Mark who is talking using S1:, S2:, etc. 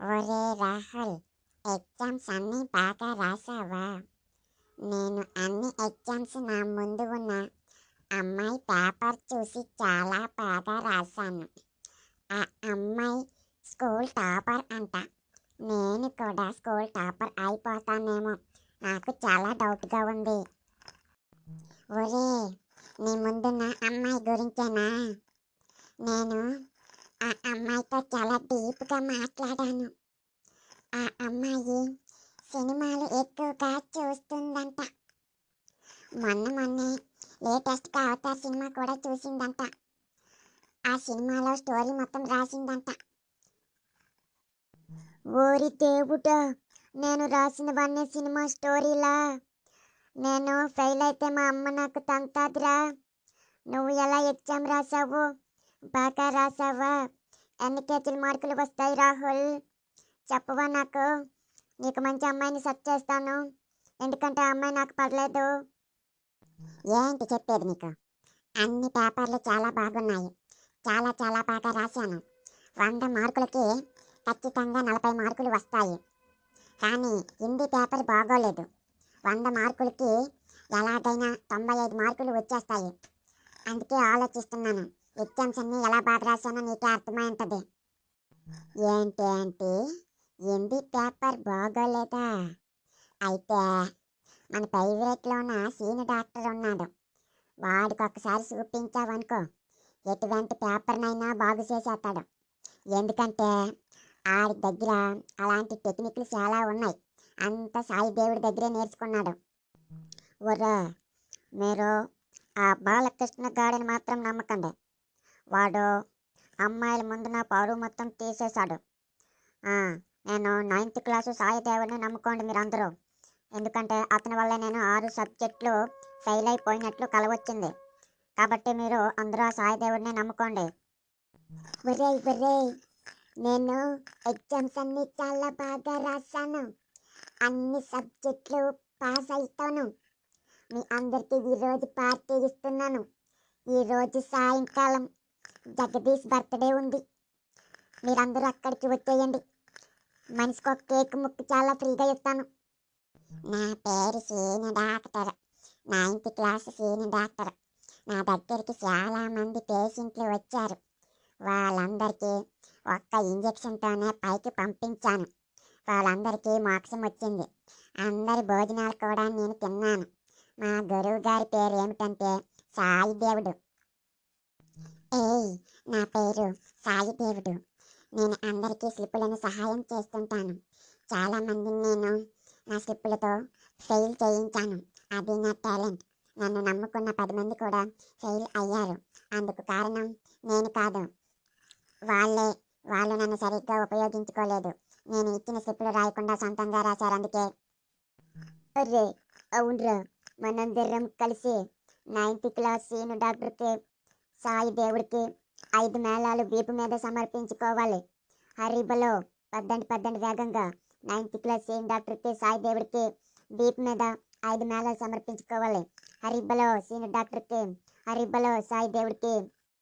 S1: ఒరే రాహుల్ ఎగ్జామ్స్ అన్నీ బాగా రాసావా? నేను అన్ని ఎగ్జామ్స్ నా ముందు ఉన్న అమ్మాయి పేపర్ చూసి చాలా బాగా రాశాను. ఆ అమ్మాయి స్కూల్ టాపర్ అంట. నేను కూడా స్కూల్ టాపర్ అయిపోతానేమో. నాకు చాలా డౌట్గా ఉంది. ఒరే నీ ముందున్న అమ్మాయి గురించేనా? నేను ఆ అమ్మాయితో చాలా డీప్గా మాట్లాడాను ఆ అమ్మాయి సినిమాలు ఎక్కువగా చూస్తుందంట. మొన్న మొన్నే లేటెస్ట్గా అవతార్ సినిమా కూడా చూసిందంట. ఆ సినిమాలో స్టోరీ మొత్తం రాసిందంట. ఓరి దేవుట నేను రాసినవన్నీ సినిమా స్టోరీలా నేను ఫెయిల్ అయితే మా అమ్మ నాకు తంతాదిరా. నువ్వు ఎలా ఎగ్జామ్ రాసావు బాగా రాసావా? ఎన్ని కేజీల మార్కులు వస్తాయి రాహుల్? చెప్పవా నాకు? నీకు మంచి అమ్మాయిని సెట్ చేస్తాను. ఎందుకంటే ఆ అమ్మాయి నాకు పడలేదు. ఏంటి చెప్పేది నీకు? అన్ని పేపర్లు చాలా బాగున్నాయి. చాలా చాలా బాగా రాశాను. వంద మార్కులకి ఖచ్చితంగా నలభై మార్కులు వస్తాయి. కానీ హిందీ పేపర్ బాగోలేదు. వంద మార్కులకి ఎలాగైనా తొంభై ఐదు మార్కులు వచ్చేస్తాయి. అందుకే ఆలోచిస్తున్నాను. ఎగ్జామ్స్ అన్నీ ఎలా బాగా రాశానో నీకే అర్థమై ఉంటుంది ఏంటి ఏంటి హిందీ పేపర్ బాగోలేదా? అయితే మన ఫేవరెట్లోన సీను డాక్టర్ ఉన్నాడు. వాడికి ఒకసారి చూపించావనుకో ఎటువంటి పేపర్నైనా బాగు చేసేస్తాడు. ఎందుకంటే ఆడి దగ్గర అలాంటి టెక్నిక్లు చాలా ఉన్నాయి. అంత సాయి దేవుడి దగ్గరే నేర్చుకున్నాడు. ఒరే మీరు ఆ బాలకృష్ణ గాడిని మాత్రం నమ్మకండి. వాడు అమ్మాయిల ముందు నా పరువు మొత్తం తీసేశాడు. నేను నైన్త్ క్లాసు సాయి దేవుడిని నమ్ముకోండి మీరందరూ. ఎందుకంటే అతని వల్ల నేను ఆరు సబ్జెక్టులు ఫెయిల్ అయిపోయినట్లు కలవచ్చింది. కాబట్టి మీరు అందరూ ఆ సాయిదేవుడిని నమ్ముకోండి. ఒరే ఒరే నేను ఎగ్జామ్స్ అన్ని చాలా బాగా రాశాను. అన్ని సబ్జెక్టులు పాస్ అవుతాను మీ అందరికీ ఈరోజు పార్టీ ఇస్తున్నాను. ఈరోజు సాయంకాలం జగదీష్ బర్త్డే ఉంది. మీరందరూ అక్కడికి వచ్చేయండి. మనిషికి ఒక కేక్ ముక్కు చాలా ఫ్రీగా ఇస్తాను. నా పేరు Seeni doctor. Ninth class Seeni doctor. నా దగ్గరికి చాలా మంది పేషెంట్లు వచ్చారు. వాళ్ళందరికీ ఒక్క ఇంజెక్షన్తోనే పైకి పంపించాను. వాళ్ళందరికీ మోక్షం వచ్చింది. అందరి భోజనాలు కూడా నేను తిన్నాను. మా గురువు గారి పేరు ఏమిటంటే సాయి దేవుడు. ఏయ్ నా పేరు సాయి దేవుడు. నేను అందరికీ స్లిప్పులను సహాయం చేస్తుంటాను. చాలామందిని నేను నా స్లిప్పులతో ఫెయిల్ చేయించాను. అది నా టాలెంట్. నన్ను నమ్ముకున్న పది మంది కూడా ఫెయిల్ అయ్యారు. అందుకు కారణం నేను కాదు. వాళ్ళే. వాళ్ళు నన్ను సరిగ్గా ఉపయోగించుకోలేదు. నేను ఇచ్చిన స్లిప్పులు రాయకుండా సొంతంగా రాశారు అందుకే. అరే అవునరా. మనందరం కలిసి నైన్త్ క్లాస్ సీను డాక్టర్కి సాయి దేవుడికి ఐదు మేళాలు వీపు మీద సమర్పించుకోవాలి. హరిబలో పద్దండి పద్దండి వేగంగా. నైన్త్ క్లాస్ సేమ్ డాక్టర్కి సాయి దేవుడికి దీప్ మీద ఐదు మేళాలు సమర్పించుకోవాలి. హరిబ్బలో సీనియర్ డాక్టర్కి హరిబ్బలో సాయి దేవుడికి